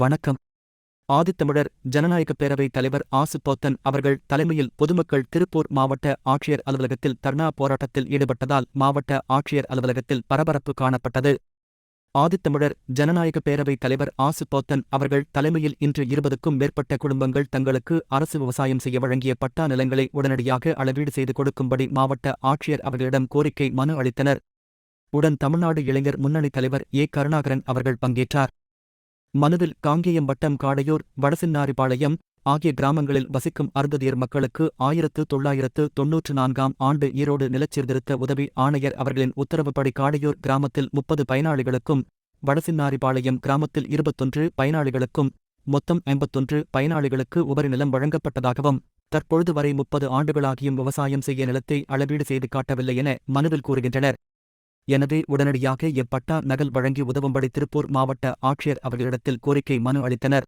வணக்கம். ஆதித்தமிழர் ஜனநாயக பேரவை தலைவர் ஆசு போத்தன் அவர்கள் தலைமையில் பொதுமக்கள் திருப்பூர் மாவட்ட ஆட்சியர் அலுவலகத்தில் தர்ணா போராட்டத்தில் ஈடுபட்டதால் மாவட்ட ஆட்சியர் அலுவலகத்தில் பரபரப்பு காணப்பட்டது. ஆதித்தமிழர் ஜனநாயக பேரவை தலைவர் ஆசு போத்தன் அவர்கள் தலைமையில் இன்று இருபதுக்கும் மேற்பட்ட குடும்பங்கள் தங்களுக்கு அரசு விவசாயம் செய்ய வழங்கிய பட்டா நிலங்களை உடனடியாக அளவீடு செய்து கொடுக்கும்படி மாவட்ட ஆட்சியர் அவர்களிடம் கோரிக்கை மனு அளித்தனர். உடன் தமிழ்நாடு இளைஞர் முன்னணி தலைவர் ஏ. கருணாகரன் அவர்கள் பங்கேற்றார். மனதில் காங்கேயம்பட்டம் காடையூர் வடசின்னாரிபாளையம் ஆகிய கிராமங்களில் வசிக்கும் அருந்ததியர் மக்களுக்கு ஆயிரத்து தொள்ளாயிரத்து தொன்னூற்று நான்காம் ஆண்டு ஈரோடு நிலச்சீர்திருத்த உதவி ஆணையர் அவர்களின் உத்தரவுப்படி காடையூர் கிராமத்தில் முப்பது பயனாளிகளுக்கும் வடசின்னாரிபாளையம் கிராமத்தில் இருபத்தொன்று பயனாளிகளுக்கும் மொத்தம் ஐம்பத்தொன்று பயனாளிகளுக்கு உபரி நிலம் வழங்கப்பட்டதாகவும் தற்பொழுது வரை முப்பது ஆண்டுகளாகியும் விவசாயம் செய்ய நிலத்தை அளவீடு செய்து காட்டவில்லை என மனுவில் கூறுகின்றனர். எனவே உடனடியாக எப்பட்டா நகல் வழங்கி உதவும்படி திருப்பூர் மாவட்ட ஆட்சியர் அவர்களிடத்தில் கோரிக்கை மனு அளித்தனர்.